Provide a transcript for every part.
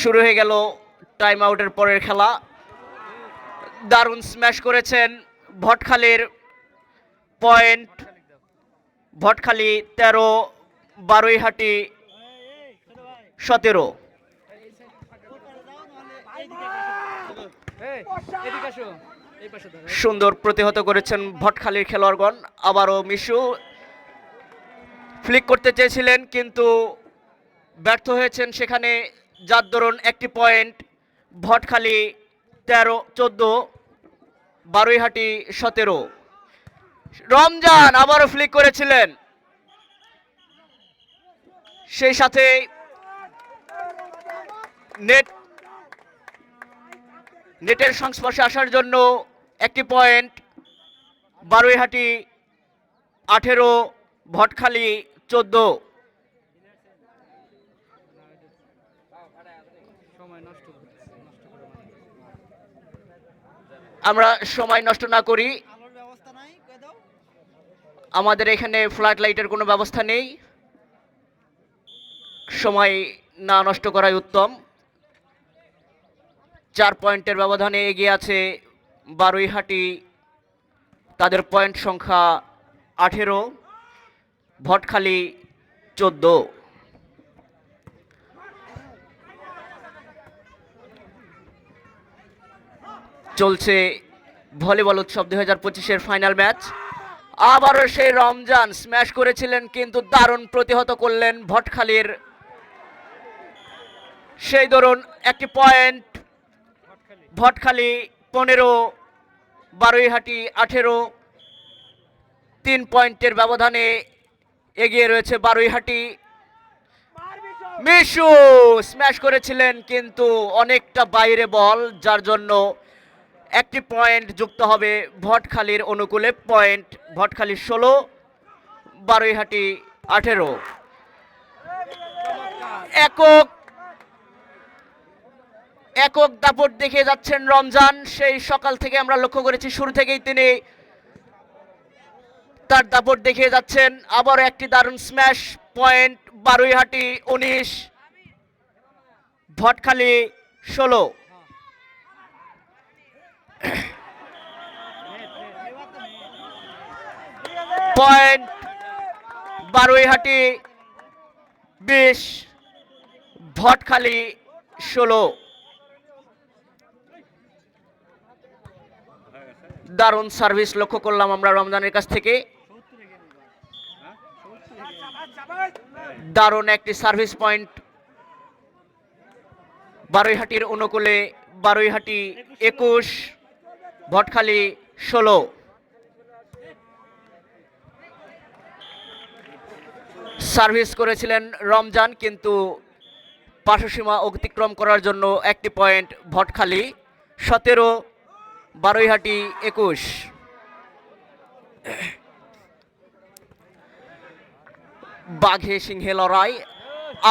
শুরু হয়ে গেল টাইম আউটের পরের খেলা। দারুণ স্ম্যাশ করেছেন ভটখালির পয়েন্ট ভটখালি তেরো, বারুইহাটি সতেরো। সুন্দর প্রতিহত করেছেন ভটখালির খেলোয়াড়গণ। আবারও মিশু ফ্লিক করতে চেয়েছিলেন, কিন্তু ব্যর্থ হয়েছেন সেখানে যার দরুন একটি পয়েন্ট ভটখালি তেরো, চোদ্দ, বারুইহাটি সতেরো। রমজান আবারও ফ্লিক করেছিলেন। সেই সাথে নেট নেটের সংস্পর্শে আসার জন্য একটি পয়েন্ট বারুইহাটি আঠেরো, ভটখালি চোদ্দ সময় নষ্ট করতেছে নষ্ট করে মানে আমরা সময় নষ্ট না করি। আমাদের এখানে ফ্ল্যাট লাইটের কোনো ব্যবস্থা নেই। সময় না নষ্ট করাই উত্তম। চার পয়েন্টের ব্যবধানে এগিয়ে আছে বারুইহাটি। তাদের পয়েন্ট সংখ্যা আঠেরো, ভটখালি চোদ্দ। চলছে ভলিবল উৎসব দুই হাজার পঁচিশের ফাইনাল ম্যাচ আবারও সেই রমজান স্ম্যাশ করেছিলেন, কিন্তু দারুণ প্রতিহত করলেন ভটখালির। সেই ধরুন একটি পয়েন্ট ভটখালি পনেরো, বারুইহাটি আঠেরো। তিন পয়েন্টের ব্যবধানে এগিয়ে রয়েছে বারুইহাটি। মিশু স্ম্যাশ করেছিলেন, কিন্তু অনেকটা বাইরে বল যার জন্য একটি পয়েন্ট যুক্ত হবে ভটখালির অনুকূলে, পয়েন্ট ভটখালি ষোলো, বারুইহাটি আঠেরো। একক একক দাপট দেখে যাচ্ছেন রমজান। সেই সকাল থেকে আমরা লক্ষ্য করেছি, শুরু থেকেই তিনি তার দাপট দেখিয়ে যাচ্ছেন। আবার একটি দারুণ স্ম্যাশ পয়েন্ট বারুইহাটি উনিশ, ভটখালি ষোলো। পয়েন্ট বারুইহাটি বিশ, ভটখালি ষোলো। দারুণ সার্ভিস লক্ষ্য করলাম আমরা রমজানের কাছ থেকে। দারুণ একটি সার্ভিস পয়েন্ট। বারুইহাটির অনুকূলে বারুইহাটি একুশ ভটখালি ষোলো। সার্ভিস করেছিলেন রমজান, কিন্তু পার্শ্বসীমা অতিক্রম করার জন্য একটি পয়েন্ট ভটখালি সতেরো, বারুইহাটি একুশ। বাঘে সিংহে লড়াই,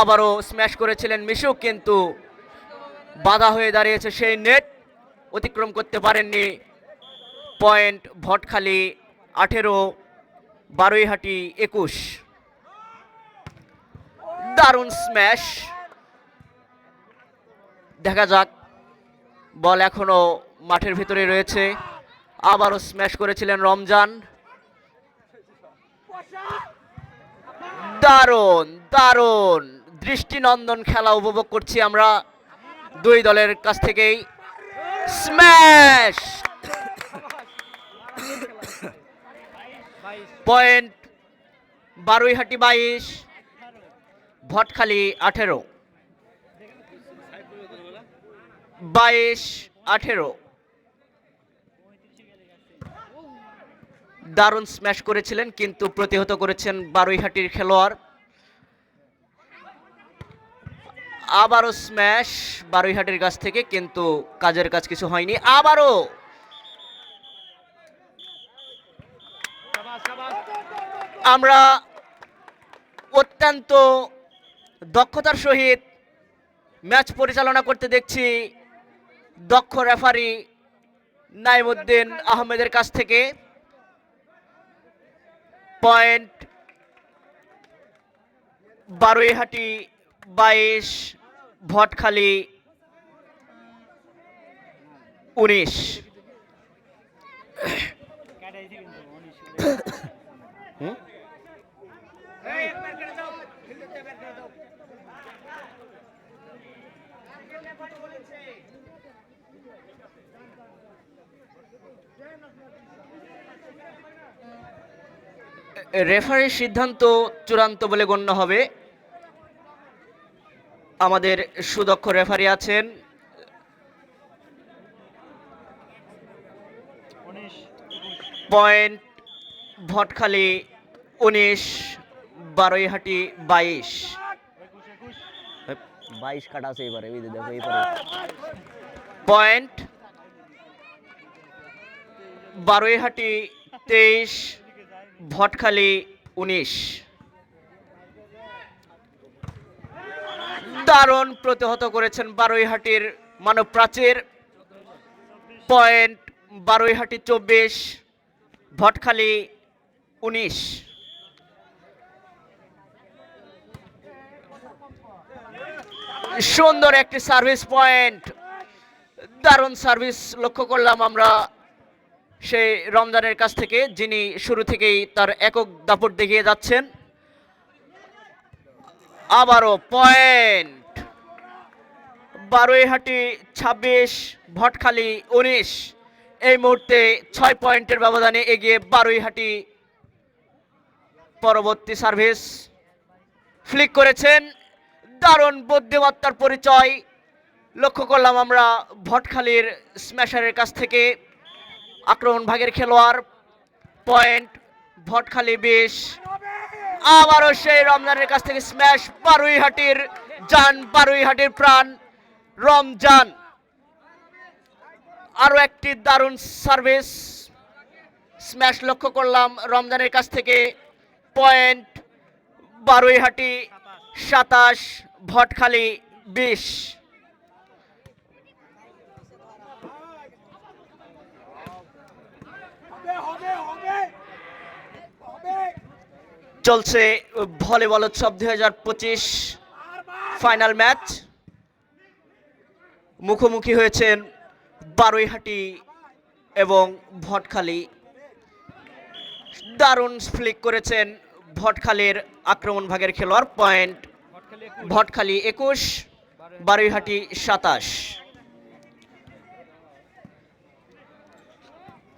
আবারও স্ম্যাশ করেছিলেন মিশুক, কিন্তু বাধা হয়ে দাঁড়িয়েছে সেই নেট। অতিক্রম করতে পারেননি। পয়েন্ট ভটখালি আঠেরো, বারুইহাটি একুশ। দারুণ স্ম্যাশ। দেখা যাক, বল এখনও মাঠের ভিতরে রয়েছে। আবারও স্ম্যাশ করেছিলেন রমজান। দারুণ দারুণ। দৃষ্টিনন্দন খেলা উপভোগ করছি আমরা দুই দলের কাছ থেকেই। স্ম্যাশ পয়েন্ট বারুইহাটি বাইশ, ভটখালি আঠেরো। বাইশ, আঠেরো। দারুণ স্ম্যাশ করেছিলেন, কিন্তু প্রতিহত করেছেন বারুইহাটির খেলোয়াড়। আবারও স্ম্যাশ বারুইহাটির কাছ থেকে, কিন্তু কাজের কাজ কিছু হয়নি। আবারও! আমরা অত্যন্ত দক্ষতার সহিত ম্যাচ পরিচালনা করতে দেখছি দক্ষ রেফারি নাইমুদ্দিন আহমেদের কাছ থেকে। পয়েন্ট বারুইহাটি বাইশ ভটখালি উনিশ? রেফারির সিদ্ধান্ত চূড়ান্ত বলে গণ্য হবে আমাদের সুদক্ষ রেফারি আছেন। পয়েন্ট ভটখালি উনিশ বারোইহাটি বাইশ। বাইশ কাটা আছে এবারে দেখো এবারে পয়েন্ট বারোইহাটি তেইশ ভটখালি উনিশ। দারুণ প্রতিহত করেছেন বারোইহাটির মানব প্রাচীর, পয়েন্ট বারোইহাটি চব্বিশ, ভটখালি উনিশ। সুন্দর একটি সার্ভিস পয়েন্ট। দারুণ সার্ভিস লক্ষ্য করলাম আমরা সেই রমজানের কাছ থেকে, যিনি শুরু থেকেই তার একক দাপট দেখিয়ে যাচ্ছেন। আবারও পয়েন্ট বারোইহাটি ছাব্বিশ, ভটখালি উনিশ। এই মুহূর্তে ছয় পয়েন্টের ব্যবধানে এগিয়ে বারোইহাটি পরবর্তী সার্ভিস ফ্লিক করেছেন। দারুণ বুদ্ধিমত্তার পরিচয়। লক্ষ্য করলাম আমরা ভটখালির স্ম্যাশারের কাছ থেকে। আক্রমণ ভাগের খেলোয়াড়। পয়েন্ট ভটখালি বিশ আবারও সেই রমজানের কাছ থেকে স্ম্যাশ বারুইহাটির জান, বারুইহাটির প্রাণ, রমজান। আরও একটি দারুণ সার্ভিস স্ম্যাশ লক্ষ্য করলাম রমজানের কাছ থেকে পয়েন্ট বারুইহাটি সাতাশ, ভটখালি বিশ। চলছে ভলিবল উৎসব দুই হাজার পঁচিশ ফাইনাল ম্যাচ। মুখোমুখি হয়েছেন বারুইহাটি এবং ভটখালি। দারুণ ফ্লিক করেছেন ভটখালির আক্রমণ ভাগের খেলোয়াড় পয়েন্ট ভটখালি একুশ, বারুইহাটি সাতাশ।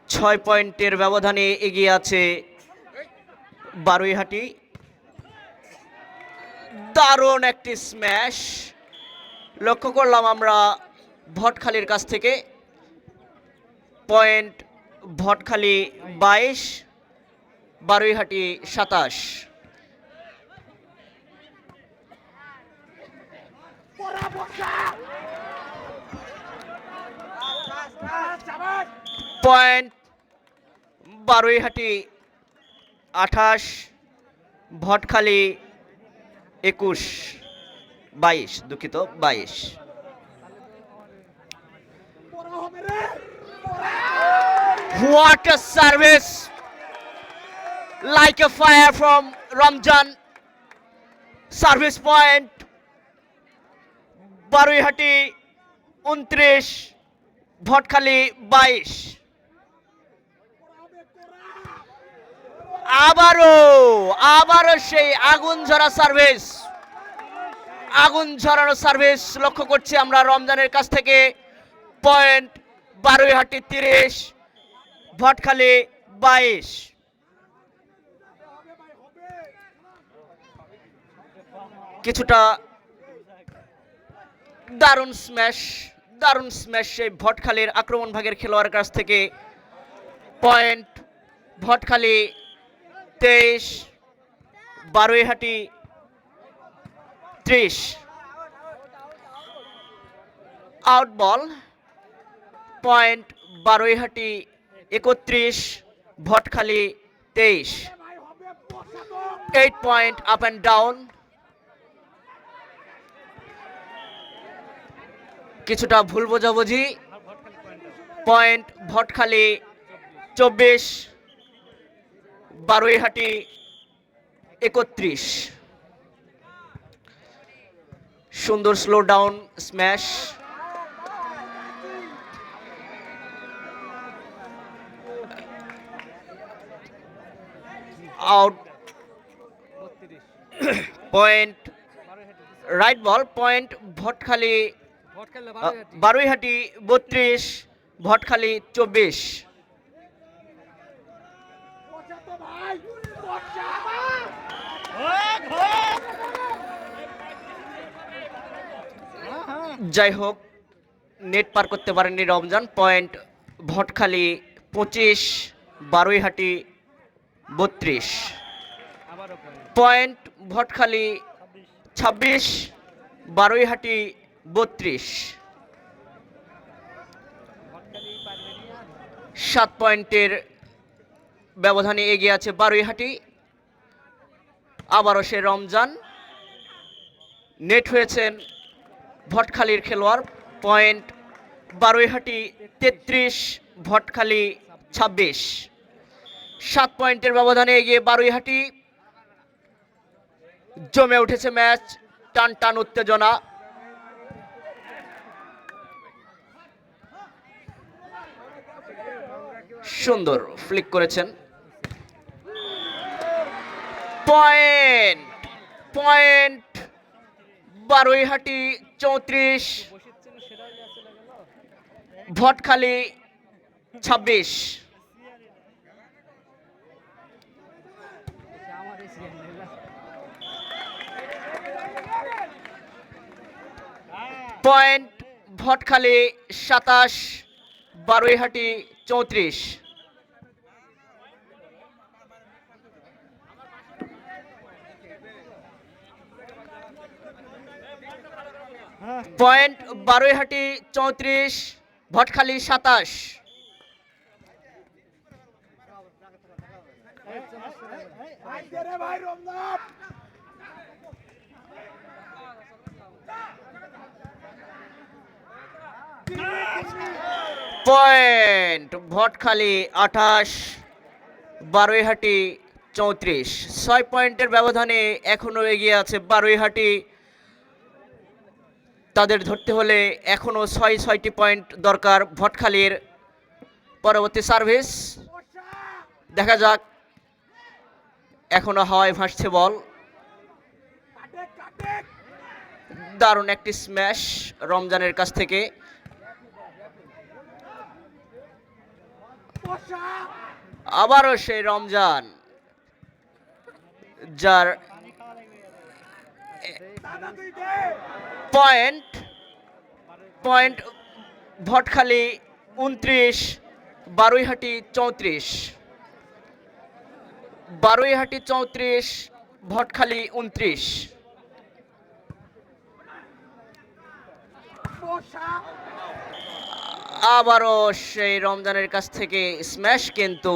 ছয় পয়েন্টের ব্যবধানে এগিয়ে আছে বারুইহাটি। দারুণ একটি স্ম্যাশ লক্ষ্য করলাম আমরা ভটখালির কাছ থেকে। পয়েন্ট ভটখালি বাইশ, বারুইহাটি সাতাশ। পয়েন্ট বারুইহাটি আঠাশ, ভটখালি একুশ, বাইশ, দুঃখিত, বাইশ। What service like a fire from Ramzan service point Baruihati উনত্রিশ ভটখালি বাইশ আবারও আবারও সেই আগুন ঝরা সার্ভিস। আগুন ঝরানো সার্ভিস লক্ষ্য করছি আমরা রমজানের কাছ থেকে। পয়েন্ট বারোই বারুইহাটি তিরিশ, ভটখালি বাইশ। কিছুটা দারুণ স্ম্যাশ দারুণ স্ম্যাশ সেই ভটখালির আক্রমণ ভাগের খেলোয়াড়ের কাছ থেকে। পয়েন্ট ভটখালি তেইশ, বারুইহাটি ত্রিশ। আউট বল, পয়েন্ট বারুইহাটি একত্রিশ, ভটখালি তেইশ। Eight point up and down. কিছুটা ভুল বোঝাবুঝি। পয়েন্ট ভটখালি চব্বিশ। বারোইহাটি একত্রিশ। সুন্দর slow down smash out point right ball point Bhatkhali Baroihati বত্রিশ ভটখালি চব্বিশ। যাই হোক নেট পার করতে পারেননি রমজান। পয়েন্ট ভটখালি পঁচিশ, বারুইহাটি বত্রিশ। পয়েন্ট ভটখালি ছাব্বিশ, বারুইহাটি বত্রিশ। সাত পয়েন্টের ব্যবধানে এগিয়ে আছে বারুইহাটি। আবারও সে রমজান। নেট হয়েছেন ভটখালির খেলোয়াড়, পয়েন্ট বারুইহাটি তেত্রিশ, ভটখালি ছাব্বিশ। সাত পয়েন্টের ব্যবধানে এগিয়ে বারুইহাটি। জমে উঠেছে ম্যাচ, টান টান উত্তেজনা। সুন্দর ফ্লিক করেছেন। পয়েন্ট পয়েন্ট বারুইহাটি চৌত্রিশ ভটখালি ছাব্বিশ। পয়েন্ট ভটখালি সাতাশ বারুইহাটি চৌত্রিশ। পয়েন্ট বারুইহাটি চৌত্রিশ, ভটখালি সাতাশ। পয়েন্ট ভটখালি আঠাশ, বারুইহাটি চৌত্রিশ। ছয় পয়েন্টের ব্যবধানে এখনও এগিয়ে আছে বারুইহাটি। তাদের ধরতে হলে এখনও ছয়, ছয়টি পয়েন্ট দরকার ভটখালির। পরবর্তী সার্ভিস। দেখা যাক। এখনও হাওয়ায় ভাসছে বল। দারুণ একটি স্ম্যাশ রমজানের কাছ থেকে। আবারও সেই রমজান, যার পয়েন্ট পয়েন্ট ভটখালি উনত্রিশ বারুইহাটি চৌত্রিশ। বারুইহাটি চৌত্রিশ ভটখালি উনত্রিশ। আবারও সেই রমজানের কাছ থেকে স্ম্যাশ কিন্তু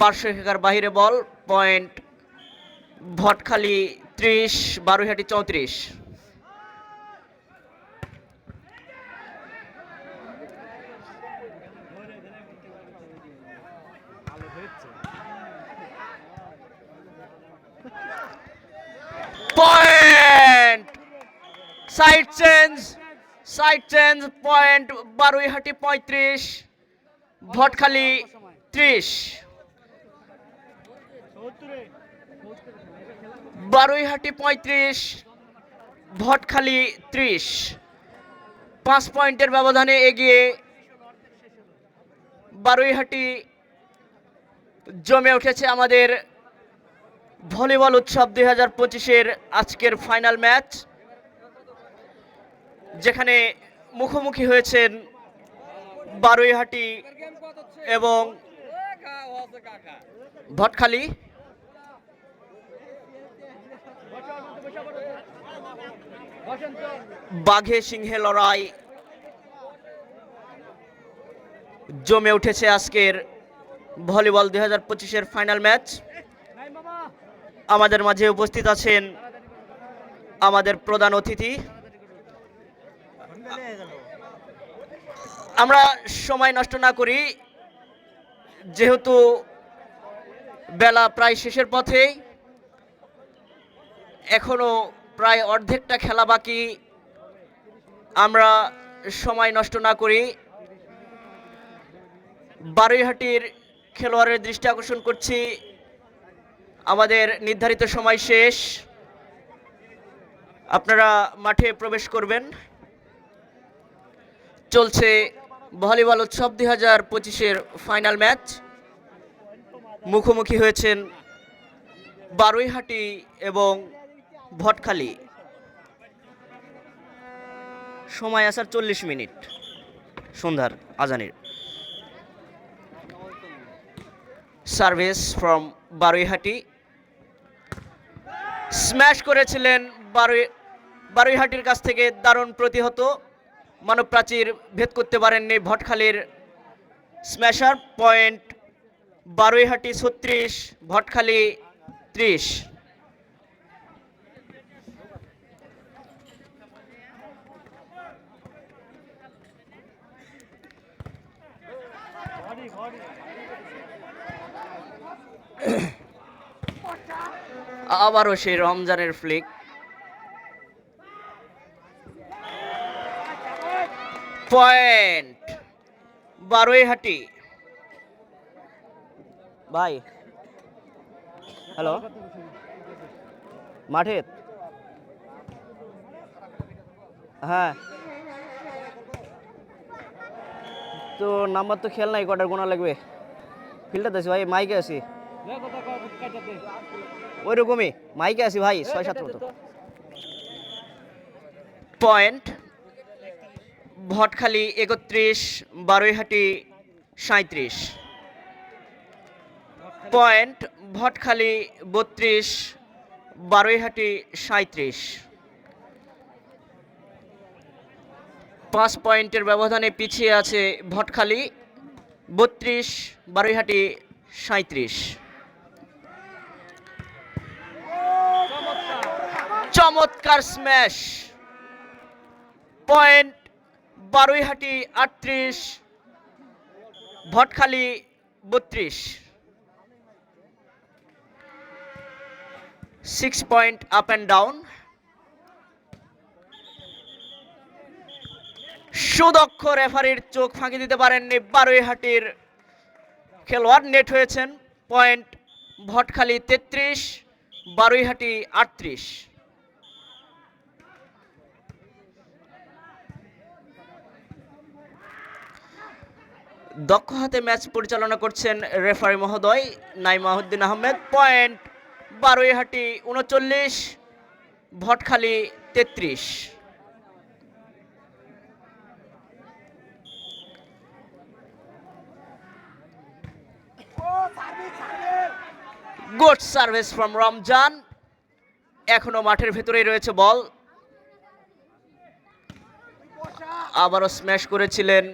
পার্শ্ব বাহিরে বল পয়েন্ট ভটখালি ত্রিশ বারুইহাটি চৌত্রিশ। Point side change side change point Baruihati পঁয়ত্রিশ ভটখালি ত্রিশ। বারুইহাটি পঁয়ত্রিশ, ভটখালি ত্রিশ। পাঁচ পয়েন্টের ব্যবধানে এগিয়ে বারুইহাটি জমে উঠেছে আমাদের ভলিবল উৎসব দুই হাজার পঁচিশের আজকের ফাইনাল ম্যাচ, যেখানে মুখোমুখি হয়েছেন বারুইহাটি এবং ভটখালি। বাঘে সিংহে লড়াই। জমে উঠেছে আজকের ভলিবল দুই হাজার পঁচিশের ফাইনাল ম্যাচ। আমাদের মাঝে উপস্থিত আছেন আমাদের প্রধান অতিথি। আমরা সময় নষ্ট না করি, যেহেতু বেলা প্রায় শেষের পথেই, এখনও প্রায় অর্ধেকটা খেলা বাকি। আমরা সময় নষ্ট না করি। বারুইহাটির খেলোয়াড়ের দৃষ্টি আকর্ষণ করছি। আমাদের নির্ধারিত সময় শেষ। আপনারা মাঠে প্রবেশ করবেন। চলছে ভলিবল উৎসব দুই হাজার পঁচিশের ফাইনাল ম্যাচ। মুখোমুখি হয়েছেন বারুইহাটি এবং ভটখালি। সময় আসার চল্লিশ মিনিট। সন্ধ্যার আজানের। Service from Baruihati. স্ম্যাশ করেছিলেন বারুই, বারুইহাটির কাছ থেকে দারুণ প্রতিহত। মানব প্রাচীর ভেদ করতে পারেননি ভটখালির স্ম্যাশার পয়েন্ট বারুইহাটি ছত্রিশ, ভটখালি ত্রিশ। আবারও সেই রমজানের ফ্লিক পয়েন্ট বারোইহাটি। ভাই। হ্যালো মাঠে হ্যাঁ। তো নাম্বার তো খেয়াল নাই কটার গোনা লাগবে? ফিল্ডার আছি ভাই মাইকে আছি। ওই রকমই মাইকে আছি ভাই, ছয়, সাত মতো। পয়েন্ট। ভটখালি একত্রিশ, বারোইহাটি সাঁত্রিশ পয়েন্ট, ভটখালি বত্রিশ, বারোইহাটি সাঁত্রিশ পাঁচ পয়েন্টের ব্যবধানে পিছিয়ে আছে ভটখালি, বত্রিশ, বারোইহাটি সাঁত্রিশ চমৎকার স্ম্যাশ পয়েন্ট বারুইহাটি আটত্রিশ, ভটখালি বত্রিশ। Six point up and down সুদক্ষ রেফারির চোখ ফাঁকি দিতে পারেননি বারুইহাটির খেলোয়াড়। নেট হয়েছেন পয়েন্ট ভটখালি তেত্রিশ, বারুইহাটি আটত্রিশ। দক্ষ হাতে ম্যাচ পরিচালনা করছেন রেফারি মহোদয়, নাইমাহুদ্দিন আহমেদ। পয়েন্ট, বারোইহাটি উনচল্লিশ, ভটখালি তেত্রিশ। Good service from Ramzan. এখনও মাঠের ভেতরেই রয়েছে বল। আবারও স্ম্যাশ করেছিলেন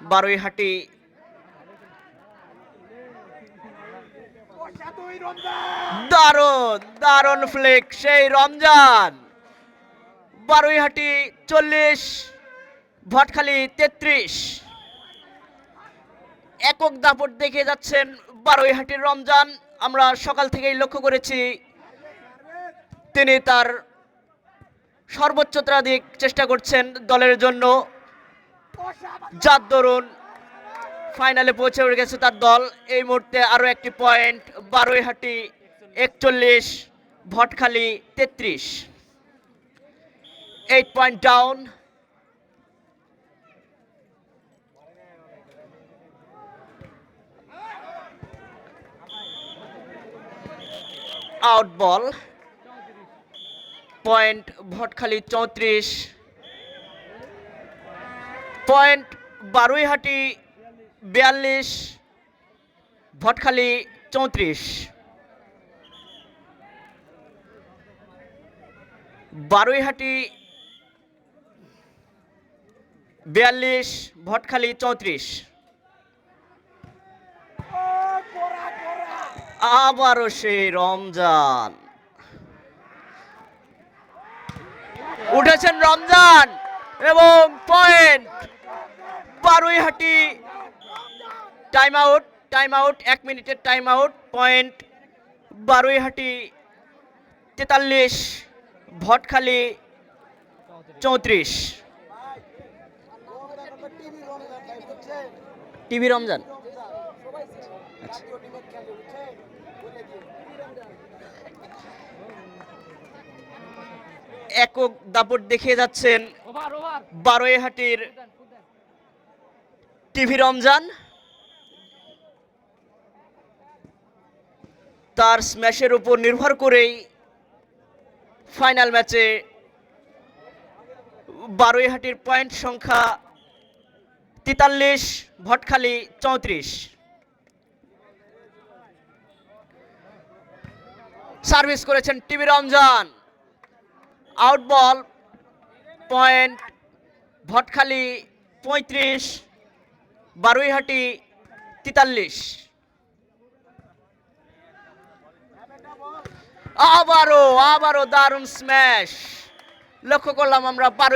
বারুইহাটি। দারুণ দারুণ ফ্লিক সেই রমজান। বারুইহাটি চল্লিশ, ভটখালি তেত্রিশ। একক দাপট দেখে যাচ্ছেন বারুইহাটির রমজান। আমরা সকাল থেকেই লক্ষ্য করেছি, তিনি তার সর্বোচ্চতাধিক চেষ্টা করছেন দলের জন্য। যার দরুন ফাইনালে পৌঁছে উঠে গেছে তার দল। এই মুহূর্তে আরও একটি পয়েন্ট বারোইহাটি একচল্লিশ, ভটখালি তেত্রিশ। Eight point down out ball point Bhatkhali চৌত্রিশ। পয়েন্ট বারুইহাটি বিয়াল্লিশ, ভটখালি চৌত্রিশ। বারুইহাটি বিয়াল্লিশ, ভটখালি চৌত্রিশ। আবারও সেই রমজান। উঠেছেন রমজান এবং point Baruihati time out time out এক মিনিটের টাইম আউট পয়েন্ট বারুইহাটি তেতাল্লিশ ভটখালি চৌত্রিশ। টিভি রমজান। আচ্ছা। একক দাপট দেখিয়ে যাচ্ছেন ওভার বারোয়াহাটির টিভি রমজান, তার স্ম্যাশের উপর নির্ভর করেই ফাইনাল ম্যাচে বারোইহাটির পয়েন্ট সংখ্যা তেতাল্লিশ, ভটখালি চৌত্রিশ। সার্ভিস করেছেন TV Ramzan. Out ball point Bhatkhali পঁয়ত্রিশ। বারুইহাটি তিতাল্লিশ। আবারও আবারও দারুণ স্ম্যাশ লক্ষ্য করলাম আমরা বারো